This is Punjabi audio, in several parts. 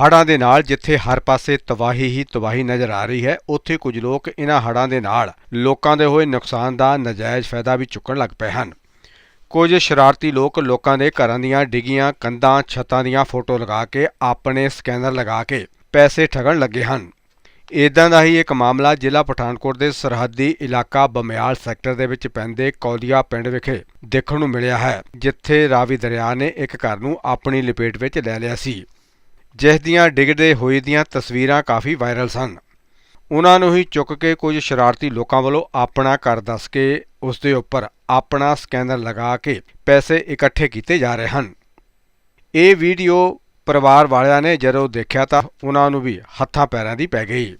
ਹੜ੍ਹਾਂ ਦੇ ਨਾਲ ਜਿੱਥੇ ਹਰ ਪਾਸੇ ਤਬਾਹੀ ਹੀ ਤਬਾਹੀ ਨਜ਼ਰ ਆ ਰਹੀ ਹੈ, ਉੱਥੇ ਕੁਝ ਲੋਕ ਇਹਨਾਂ ਹੜ੍ਹਾਂ ਦੇ ਨਾਲ ਲੋਕਾਂ ਦੇ ਹੋਏ ਨੁਕਸਾਨ ਦਾ ਨਜਾਇਜ਼ ਫਾਇਦਾ ਵੀ ਚੁੱਕਣ ਲੱਗ ਪਏ ਹਨ। ਕੁਝ ਸ਼ਰਾਰਤੀ ਲੋਕ ਲੋਕਾਂ ਦੇ ਘਰਾਂ ਦੀਆਂ ਡਿੱਗੀਆਂ ਕੰਧਾਂ, ਛੱਤਾਂ ਦੀਆਂ ਫੋਟੋ ਲਗਾ ਕੇ ਆਪਣੇ ਸਕੈਨਰ ਲਗਾ ਕੇ ਪੈਸੇ ਠਗਣ ਲੱਗੇ ਹਨ। ਇਦਾਂ ਦਾ ਹੀ ਇੱਕ ਮਾਮਲਾ ਜ਼ਿਲ੍ਹਾ ਪਠਾਨਕੋਟ ਦੇ ਸਰਹੱਦੀ ਇਲਾਕਾ ਬਮਿਆਲ ਸੈਕਟਰ ਦੇ ਵਿੱਚ ਪੈਂਦੇ ਕੌਲੀਆ ਪਿੰਡ ਵਿਖੇ ਦੇਖਣ ਨੂੰ ਮਿਲਿਆ ਹੈ, ਜਿੱਥੇ ਰਾਵੀ ਦਰਿਆ ਨੇ ਇੱਕ ਘਰ ਨੂੰ ਆਪਣੀ ਲਪੇਟ ਵਿੱਚ ਲੈ ਲਿਆ ਸੀ। ਜਿਸ ਦੀਆਂ ਡਿੱਗਦੇ ਹੋਏ ਦੀਆਂ ਤਸਵੀਰਾਂ ਕਾਫੀ ਵਾਇਰਲ ਸਨ। ਉਹਨਾਂ ਨੂੰ ਹੀ ਚੁੱਕ ਕੇ ਕੁਝ ਸ਼ਰਾਰਤੀ ਲੋਕਾਂ ਵੱਲੋਂ ਆਪਣਾ ਘਰ ਦੱਸ ਕੇ ਉਸ ਦੇ ਉੱਪਰ ਆਪਣਾ ਸਕੈਨਰ ਲਗਾ ਕੇ ਪੈਸੇ ਇਕੱਠੇ ਕੀਤੇ ਜਾ ਰਹੇ ਹਨ। ਇਹ ਵੀਡੀਓ ਪਰਿਵਾਰ ਵਾਲਿਆਂ ਨੇ ਜਦੋਂ ਦੇਖਿਆ ਤਾਂ ਉਹਨਾਂ ਨੂੰ ਵੀ ਹੱਥਾਂ ਪੈਰਾਂ ਦੀ ਪੈ ਗਈ।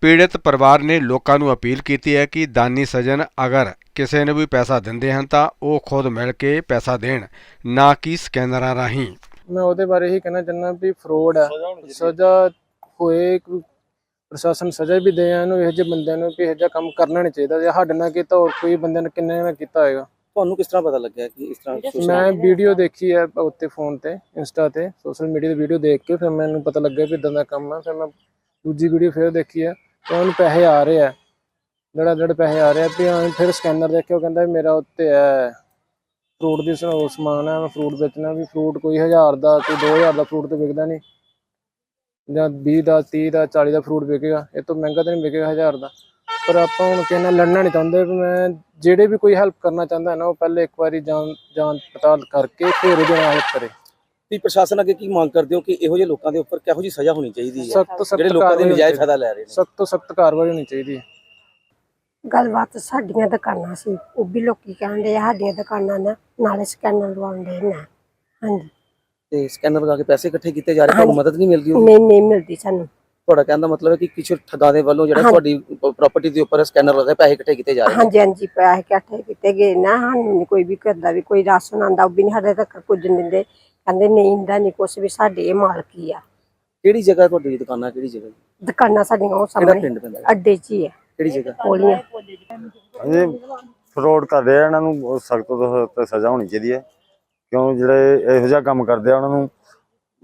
ਪੀੜਤ ਪਰਿਵਾਰ ਨੇ ਲੋਕਾਂ ਨੂੰ ਅਪੀਲ ਕੀਤੀ ਹੈ ਕਿ ਦਾਨੀ ਸੱਜਣ ਅਗਰ ਕਿਸੇ ਨੂੰ ਵੀ ਪੈਸਾ ਦਿੰਦੇ ਹਨ ਤਾਂ ਉਹ ਖੁਦ ਮਿਲ ਕੇ ਪੈਸਾ ਦੇਣ, ਨਾ ਕਿ ਸਕੈਨਰਾਂ ਰਾਹੀਂ। ਮੈਂ ਉਹਦੇ ਬਾਰੇ ਹੀ ਕਹਿਣਾ ਚਾਹੁੰਦਾ ਵੀ ਫਰੋਡ ਹੈ। ਸਜ਼ਾ ਹੋਏ ਕੋਈ ਪ੍ਰਸ਼ਾਸਨ ਸਜ਼ਾ ਵੀ ਦੇ ਇਹਨੂੰ ਇਹੋ ਜਿਹੇ ਬੰਦਿਆਂ ਨੂੰ ਵੀ ਇਹੋ ਜਿਹਾ ਕੰਮ ਕਰਨਾ ਨਹੀਂ ਚਾਹੀਦਾ। ਜੇ ਸਾਡੇ ਨਾਲ ਕੀਤਾ ਹੋਰ ਕੋਈ ਬੰਦੇ ਨੇ ਕਿੰਨੇ ਨਾਲ ਕੀਤਾ ਹੋਏਗਾ। ਤੁਹਾਨੂੰ ਕਿਸ ਤਰ੍ਹਾਂ ਪਤਾ ਲੱਗਿਆ ਕਿ ਇਸ ਤਰ੍ਹਾਂ ਮੈਂ ਵੀਡੀਓ ਦੇਖੀ ਹੈ ਉੱਤੇ ਫੋਨ ਤੇ ਇੰਸਟਾ ਤੇ ਸੋਸ਼ਲ ਮੀਡੀਆ ਦੀ ਵੀਡੀਓ ਦੇਖ ਕੇ ਫਿਰ ਮੈਨੂੰ ਪਤਾ ਲੱਗਿਆ ਵੀ ਇਦਾਂ ਦਾ ਕੰਮ ਹੈ ਫਿਰ ਮੈਂ ਦੂਜੀ ਵੀਡੀਓ ਫਿਰ ਦੇਖੀ ਹੈ ਤੇ ਉਹਨੂੰ ਪੈਸੇ ਆ ਰਹੇ ਆ। ਜਿਹੜਾ ਜਿਹੜੇ ਪੈਸੇ ਆ ਰਹੇ ਆ ਵੀ ਹਾਂ ਫਿਰ ਸਕੈਨਰ ਦੇਖਿਆ ਉਹ ਕਹਿੰਦਾ ਮੇਰਾ ਉੱਤੇ ਹੈ। ਫਰੂਟ ਦੀ ਸਮਾਨ ਹੈ ਮੈਂ ਫਰੂਟ ਵੇਚਣਾ ਵੀ ਫਰੂਟ ਕੋਈ 1000 ਦਾ ਕੋਈ 2000 ਦਾ ਫਰੂਟ ਤੇ ਵਿਕਦਾ ਨਹੀਂ। ਜਾਂ 20 ਦਾ 30 ਦਾ 40 ਦਾ ਫਰੂਟ ਵਿਕੇਗਾ ਇਹ ਤੋਂ ਮਹਿੰਗਾ ਤਾਂ ਨਹੀਂ ਵਿਕੇਗਾ 1000 ਦਾ। ਪਰ ਆਪਾਂ ਹੁਣ ਕਿਸੇ ਨਾਲ ਲੜਨਾ ਨਹੀਂ ਚਾਹੁੰਦੇ ਮੈਂ ਜਿਹੜੇ ਵੀ ਕੋਈ ਹੈਲਪ ਕਰਨਾ ਚਾਹੁੰਦਾ ਹੈ ਨਾ ਉਹ ਪਹਿਲੇ ਇੱਕ ਵਾਰੀ ਜਾਣ ਜਾਂਚ ਪੜਤਾਲ ਕਰਕੇ ਫਿਰ ਉਹਦੇ ਨਾਲ ਹੈਲਪ ਕਰੇ। ਤੁਸੀਂ ਪ੍ਰਸ਼ਾਸਨ ਅੱਗੇ ਕੀ ਮੰਗ ਕਰਦੇ ਹੋ ਕਿ ਇਹੋ ਜਿਹੇ ਲੋਕਾਂ ਦੇ ਉੱਪਰ ਕਿਹੋ ਜਿਹੀ ਸਜ਼ਾ ਹੋਣੀ ਚਾਹੀਦੀ ਹੈ? ਜਿਹੜੇ ਲੋਕਾਂ ਦੇ ਨਜਾਇਜ਼ ਫਾਇਦਾ ਲੈ ਰਹੇ ਨੇ। ਸਖਤ ਤੋਂ ਸਖਤ ਕਾਰਵਾਈ ਹੋਣੀ ਚਾਹੀਦੀ ਹੈ। ਗੱਲਬਾਤ ਸਾਡੀਆਂ ਦੁਕਾਨਾਂ ਸੀ। ਉਹ ਵੀ ਲੋਕੀ ਕਹਿੰਦੇ ਆ ਸਾਡੀਆਂ ਦੁਕਾਨਾਂ ਨਾ ਨਾਲੇ ਸਕੈਨਰ ਲਵਾਉਂਦੇ ਨੇ ਹਾਂਜੀ। ਤੇ ਸਕੈਨਰ ਲਗਾ ਕੇ ਪੈਸੇ ਇਕੱਠੇ ਕੀਤੇ ਜਾ ਰਹੇ ਤੁਹਾਨੂੰ ਮਦਦ ਨਹੀਂ ਮਿਲਦੀ? ਨਹੀਂ ਨਹੀਂ ਮਿਲਦੀ ਸਾਨੂੰ। ਤੁਹਾਡਾ ਕਹਿਣ ਦਾ ਮਤਲਬ ਹੈ ਕਿ ਕਿਸੇ ਠੱਗਾਂ ਦੇ ਵੱਲੋਂ ਜਿਹੜਾ। ਤੁਹਾਡੀ ਪ੍ਰਾਪਰਟੀ ਦੇ ਉੱਪਰ ਸਕੈਨਰ ਲਗਾ ਕੇ ਪੈਸੇ ਇਕੱਠੇ ਕੀਤੇ ਜਾ ਰਹੇ ਹਾਂਜੀ ਹਾਂਜੀ ਪੈਸੇ ਇਕੱਠੇ ਕੀਤੇ ਗਏ ਨਾ ਸਾਨੂੰ ਨੀ ਕੋਈ ਵੀ ਕਰਦਾ ਵੀ ਕੋਈ ਰਾਸ਼ਨ ਆਂਦਾ ਉਹ ਵੀ ਨਹੀਂ ਸਾਡੇ ਤੱਕ ਕੁਝ ਦਿੰਦੇ। ਕਹਿੰਦੇ ਨਹੀਂ ਹੁੰਦਾ ਨਹੀਂ ਕੁਛ ਵੀ ਸਾਡੇ ਇਹ ਮਾਲਕੀ ਆ। ਕਿਹੜੀ ਜਗ੍ਹਾ ਤੁਹਾਡੀ ਦੁਕਾਨਾਂ ਕਿਹੜੀ ਜਗ੍ਹਾ? ਦੁਕਾਨਾਂ ਸਾਡੀਆਂ ਉਹ ਸਾਹਮਣੇ? ਅੱਡੇ 'ਚ ਹੀ ਹੈ ਕਿਹੜੀ ਜਗ੍ਹਾ? ਕੋਲੀਆਂ ਇਹ ਫਰੋਡ ਕਰਦੇ ਆ ਇਹਨਾਂ ਨੂੰ ਸਖਤ ਤੋਂ ਸਖਤ ਸਜ਼ਾ ਹੋਣੀ ਚਾਹੀਦੀ ਹੈ। ਕਿਉਂ? ਜਿਹੜੇ ਇਹੋ ਜਿਹਾ ਕੰਮ ਕਰਦੇ ਆ ਉਹਨਾਂ ਨੂੰ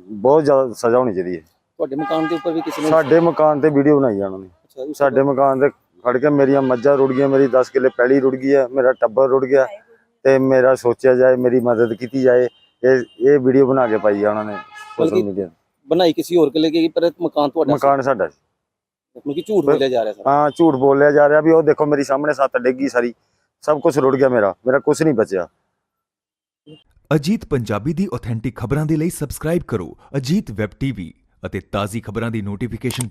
ਬਹੁਤ ਜ਼ਿਆਦਾ ਸਜ਼ਾ ਹੋਣੀ ਚਾਹੀਦੀ ਹੈ। ਤੁਹਾਡੇ ਮਕਾਨ ਦੇ ਉੱਪਰ ਵੀ ਕਿਸੇ ਨੇ ਸਾਡੇ ਮਕਾਨ ਤੇ ਵੀਡੀਓ ਬਣਾਈ ਆ ਉਹਨਾਂ ਨੇ। ਸਾਡੇ ਮਕਾਨ ਤੇ ਖੜ ਕੇ ਮੇਰੀਆਂ ਮੱਝਾਂ ਰੁੜ ਗਈਆਂ ਮੇਰੀ 10 ਕਿੱਲੇ ਪੈਲੀ ਰੁੜ ਗਈ ਹੈ ਮੇਰਾ ਟੱਬਰ ਰੁੜ ਗਿਆ ਤੇ ਮੇਰਾ ਸੋਚਿਆ ਜਾਏ ਮੇਰੀ ਮਦਦ ਕੀਤੀ ਜਾਏ ਇਹ ਇਹ ਵੀਡੀਓ ਬਣਾ ਕੇ ਪਾਈ ਆ ਉਹਨਾਂ ਨੇ ਸੋਸ਼ਲ ਬਲਕਿ ਮੀਡੀਆ ਬਣਾਈ ਕਿਸੇ ਹੋਰ ਕੇ ਲਈ ਪਰ ਮਕਾਨ ਤੁਹਾਡਾ। ਮਕਾਨ ਸਾਡਾ ਸੀ। ਮਤਲਬ ਕਿ ਝੂਠ ਬੋਲਿਆ ਜਾ ਰਿਹਾ ਸਰ। ਹਾਂ ਝੂਠ ਬੋਲਿਆ ਜਾ ਰਿਹਾ ਵੀ ਉਹ ਦੇਖੋ ਮੇਰੀ ਸਾਹਮਣੇ ਸੱਤ ਡਿੱਗੀ ਸਾਰੀ। ਸਭ ਕੁਝ ਰੁੜ ਗਿਆ ਮੇਰਾ ਮੇਰਾ ਕੁਝ ਨਹੀਂ ਬਚਿਆ। ਅਜੀਤ ਪੰਜਾਬੀ ਦੀ ਆਥੈਂਟਿਕ ਖਬਰਾਂ ਦੇ ਲਈ ਸਬਸਕ੍ਰਾਈਬ ਕਰੋ ਅਜੀਤ ਵੈਬ ਟੀਵੀ ਅਤੇ ਤਾਜ਼ੀ ਖਬਰਾਂ ਦੀ ਨੋਟੀਫਿਕੇਸ਼ਨ